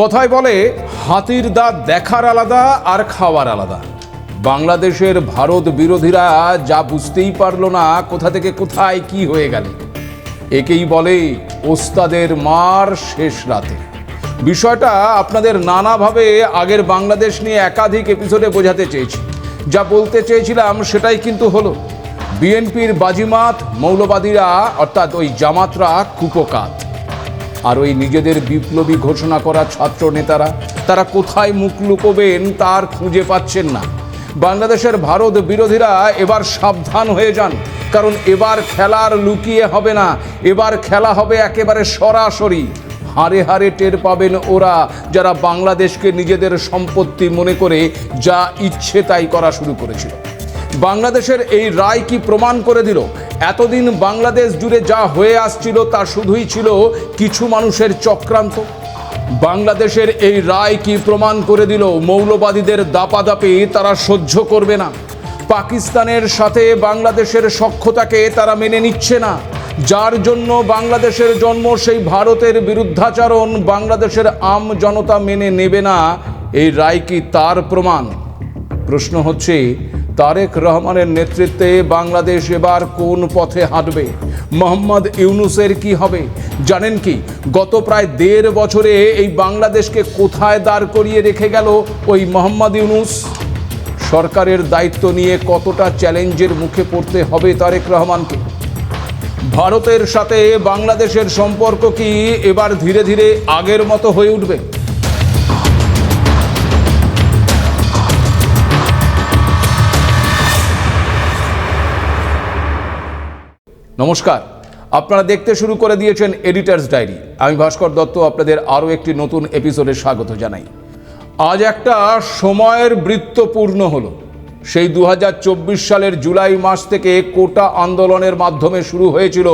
কথায় বলে, হাতির দাঁত দেখার আলাদা আর খাওয়ার আলাদা। বাংলাদেশের ভারত বিরোধীরা যা বুঝতেই পারল না, কোথা থেকে কোথায় কি হয়ে গেল। একেই বলে, ওস্তাদের মার শেষ রাতে। বিষয়টা আপনাদের নানাভাবে আগের বাংলাদেশ নিয়ে একাধিক এপিসোডে বোঝাতে চেয়েছি। যা বলতে চেয়েছিলাম সেটাই কিন্তু হলো। বিএনপির বাজিমাত মৌলবাদীরা, অর্থাৎ ওই জামাতরা, কুপকাত। আর ওই নিজেদের বিপ্লবী ঘোষণা করা ছাত্র নেতারা, তারা কোথায় মুখ লুকোবেন তার খুঁজে পাচ্ছেন না। বাংলাদেশের ভারত বিরোধীরা এবার সাবধান হয়ে যান, কারণ এবার খেলার লুকিয়ে হবে না, এবার খেলা হবে একেবারে সরাসরি। হারে হারে টের পাবেন ওরা, যারা বাংলাদেশকে নিজেদের সম্পত্তি মনে করে যা ইচ্ছে তাই করা শুরু করেছিল। বাংলাদেশের এই রায় কি প্রমাণ করে দিল? এতদিন বাংলাদেশ জুড়ে যা হয়ে আসছিল তা শুধুই ছিল কিছু মানুষের চক্রান্ত। বাংলাদেশের এই রায় কি প্রমাণ করে দিল? মৌলবাদীদের দাপাদাপি তারা সহ্য করবে না। পাকিস্তানের সাথে বাংলাদেশের সক্ষতাকে তারা মেনে নিচ্ছে না। যার জন্য বাংলাদেশের জন্ম সেই ভারতের বিরুদ্ধাচরণ বাংলাদেশের আম জনতা মেনে নেবে না। এই রায় কি তার প্রমাণ? প্রশ্ন হচ্ছে তারেক রহমানের নেতৃত্বে বাংলাদেশ এবার কোন পথে হাঁটবে? মোহাম্মদ ইউনুসের কি হবে? জানেন কি, গত প্রায় দেড় বছরে এই বাংলাদেশকে কোথায় দাঁড় করিয়ে রেখে গেল ওই মোহাম্মদ ইউনুস? সরকারের দায়িত্ব নিয়ে কতটা চ্যালেঞ্জের মুখে পড়তে হবে তারেক রহমানকে? ভারতের সাথে বাংলাদেশের সম্পর্ক কি এবার ধীরে ধীরে আগের মতো হয়ে উঠবে? নমস্কার। আপনারা দেখতে শুরু করে দিয়েছেন এডিটার্স ডায়েরি আমি ভাস্কর দত্ত, আপনাদের আরও একটি নতুন এপিসোডে স্বাগত জানাই। আজ একটা সময়ের বৃত্ত পূর্ণ হলো। সেই দু হাজার চব্বিশ সালের জুলাই মাস থেকে কোটা আন্দোলনের মাধ্যমে শুরু হয়েছিল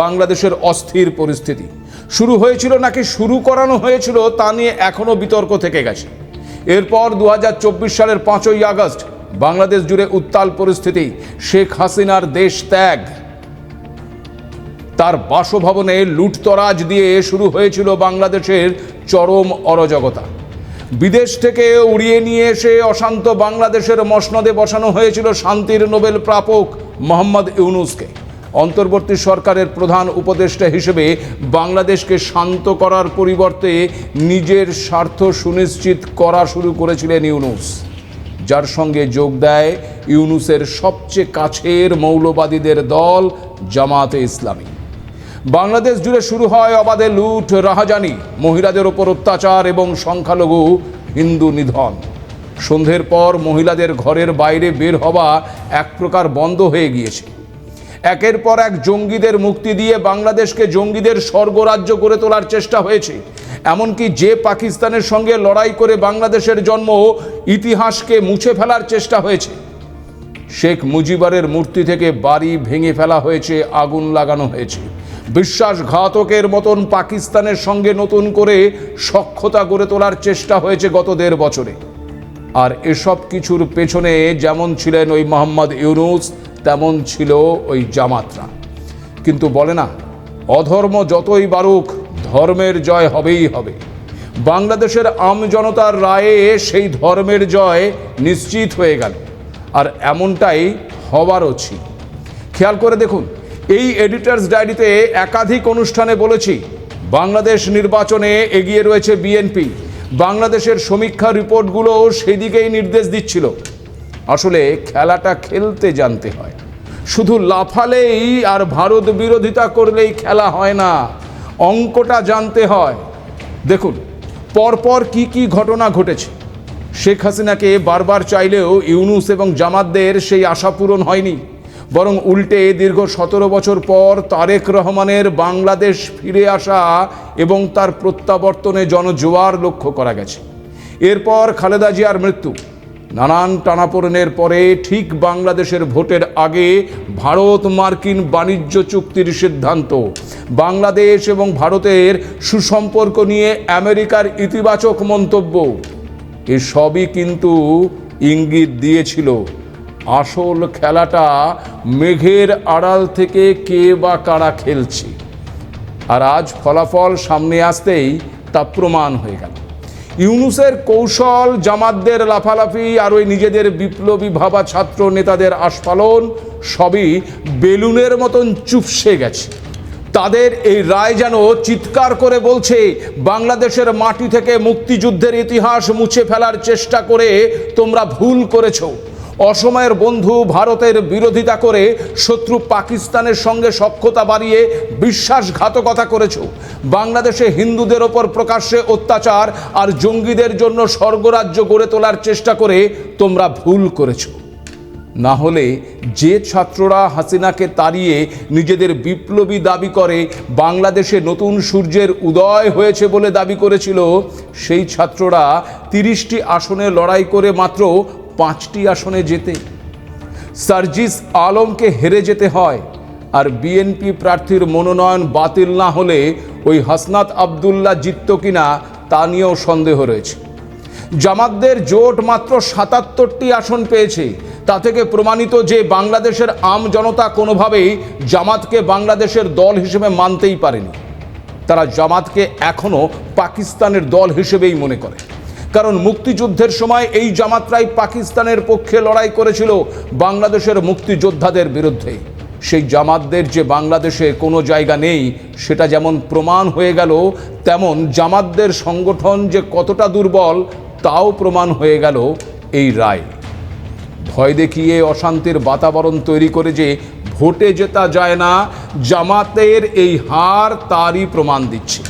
বাংলাদেশের অস্থির পরিস্থিতি। শুরু হয়েছিল নাকি শুরু করানো হয়েছিল তা নিয়ে এখনও বিতর্ক থেকে গেছে। এরপর দু হাজার চব্বিশ সালের পাঁচই আগস্ট, বাংলাদেশ জুড়ে উত্তাল পরিস্থিতি, শেখ হাসিনার দেশ ত্যাগ। তার বাসভবনে লুটতরাজ দিয়ে শুরু হয়েছিল বাংলাদেশের চরম অরাজকতা। বিদেশ থেকে উড়িয়ে নিয়ে এসে অশান্ত বাংলাদেশের মসনদে বসানো হয়েছিল শান্তির নোবেল প্রাপক মোহাম্মদ ইউনুসকে। অন্তর্বর্তী সরকারের প্রধান উপদেষ্টা হিসেবে বাংলাদেশকে শান্ত করার পরিবর্তে নিজের স্বার্থ সুনিশ্চিত করা শুরু করেছিলেন ইউনুস। যার সঙ্গে যোগ দেয় ইউনুসের সবচেয়ে কাছের মৌলবাদীদের দল জামাতে ইসলামী। বাংলাদেশ জুড়ে শুরু হয় অবাধে লুট, রাহাজানি, মহিলাদের ওপর অত্যাচার এবং সংখ্যালঘু হিন্দু নিধন। সন্ধ্যের পর মহিলাদের ঘরের বাইরে বের হওয়া এক প্রকার বন্ধ হয়ে গিয়েছে। একের পর এক জঙ্গিদের মুক্তি দিয়ে বাংলাদেশকে জঙ্গিদের স্বর্গরাজ্য করে তোলার চেষ্টা হয়েছে। এমনকি যে পাকিস্তানের সঙ্গে লড়াই করে বাংলাদেশের জন্ম ইতিহাসকে মুছে ফেলার চেষ্টা হয়েছে। শেখ মুজিবারের মূর্তি থেকে বাড়ি ভেঙে ফেলা হয়েছে, আগুন লাগানো হয়েছে। বিশ্বাসঘাতকের মতন পাকিস্তানের সঙ্গে নতুন করে সক্ষতা গড়ে তোলার চেষ্টা হয়েছে গত দেড় বছরে। আর এসব কিছুর পেছনে যেমন ছিলেন ওই মোহাম্মদ ইউনুস, তেমন ছিল ওই জামাতরা। কিন্তু বলে না, অধর্ম যতই বারুক ধর্মের জয় হবেই হবে। বাংলাদেশের আম জনতার রায়ে সেই ধর্মের জয় নিশ্চিত হয়ে গেল। আর এমনটাই হওয়ারও ছিল। খেয়াল করে দেখুন এই এডিটার্স ডায়েরিতে একাধিক অনুষ্ঠানে বলেছি, বাংলাদেশ নির্বাচনে এগিয়ে রয়েছে বিএনপি। বাংলাদেশের সমীক্ষা রিপোর্টগুলো সেদিকেই নির্দেশ দিচ্ছিল। আসলে খেলাটা খেলতে জানতে হয়। শুধু লাফালেই আর ভারত বিরোধিতা করলেই খেলা হয় না, অঙ্কটা জানতে হয়। দেখুন, পরপর কি কি ঘটনা ঘটেছে। শেখ হাসিনাকে বারবার চাইলেও ইউনুস এবং জামাতদের সেই আশা পূরণ হয়নি। বরং উল্টে দীর্ঘ সতেরো বছর পর তারেক রহমানের বাংলাদেশ ফিরে আসা এবং তার প্রত্যাবর্তনে জনজোয়ার লক্ষ্য করা গেছে। এরপর খালেদা জিয়ার মৃত্যু। নানান টানাপোড়েনের পরে ঠিক বাংলাদেশের ভোটের আগে ভারত মার্কিন বাণিজ্য চুক্তির সিদ্ধান্ত। বাংলাদেশ এবং ভারতের সুসম্পর্ক নিয়ে আমেরিকার ইতিবাচক মন্তব্য। এসবই কিন্তু ইঙ্গিত দিয়েছিল। আসল খেলাটা মেঘের আড়াল থেকে কে বা কারা খেলছে। আর আজ ফলাফল সামনে আসতেই তা প্রমাণ হয়ে গেল। ইউনুসের কৌশল, জামাতদের লাফালাফি আর ওই নিজেদের বিপ্লবী ভাবা ছাত্র নেতাদের আস্ফালন সবই বেলুনের মতন চুপসে গেছে। তাদের এই রায় যেন চিৎকার করে বলছে, বাংলাদেশের মাটি থেকে মুক্তিযুদ্ধের ইতিহাস মুছে ফেলার চেষ্টা করে তোমরা ভুল করেছ। অসময়ের বন্ধু ভারতের বিরোধিতা করে শত্রু পাকিস্তানের সঙ্গে সখ্যতা বাড়িয়ে বিশ্বাসঘাতকতা করেছ। বাংলাদেশে হিন্দুদের ওপর প্রকাশ্যে অত্যাচার আর জঙ্গিদের জন্য স্বর্গরাজ্য গড়ে তোলার চেষ্টা করে তোমরা ভুল করেছ। না হলে যে ছাত্ররা হাসিনাকে তাড়িয়ে নিজেদের বিপ্লবী দাবি করে, বাংলাদেশে নতুন সূর্যের উদয় হয়েছে বলে দাবি করেছিল, সেই ছাত্ররা তিরিশটি আসনে লড়াই করে মাত্র পাঁচটি আসনে যেতে সার্জিস আলমকে হেরে যেতে হয় আর বিএনপি প্রার্থীর মনোনয়ন বাতিল না হলে ওই হাসনাত আবদুল্লাহ জিতত কিনা তা নিয়েও সন্দেহ রয়েছে। জামাতদের জোট মাত্র সাতাত্তরটি আসন পেয়েছে। তা থেকে প্রমাণিত যে বাংলাদেশের আম জনতা কোনোভাবেই জামাতকে বাংলাদেশের দল হিসেবে মানতেই পারেনি। তারা জামাতকে এখনও পাকিস্তানের দল হিসেবেই মনে করে। কারণ মুক্তিযুদ্ধের সময় এই জামাতরাই পাকিস্তানের পক্ষে লড়াই করেছিল বাংলাদেশের মুক্তিযোদ্ধাদের বিরুদ্ধে। সেই জামাতদের যে বাংলাদেশে কোনো জায়গা নেই, সেটা যেমন প্রমাণ হয়ে গেল, তেমন জামাতদের সংগঠন যে কতটা দুর্বল, তাও প্রমাণ হয়ে গেল এই রায়। ভয় দেখিয়ে অশান্তির বাতাবরণ তৈরি করে যে ভোটে জেতা যায় না, জামাতের এই হার তারই প্রমাণ দিচ্ছে।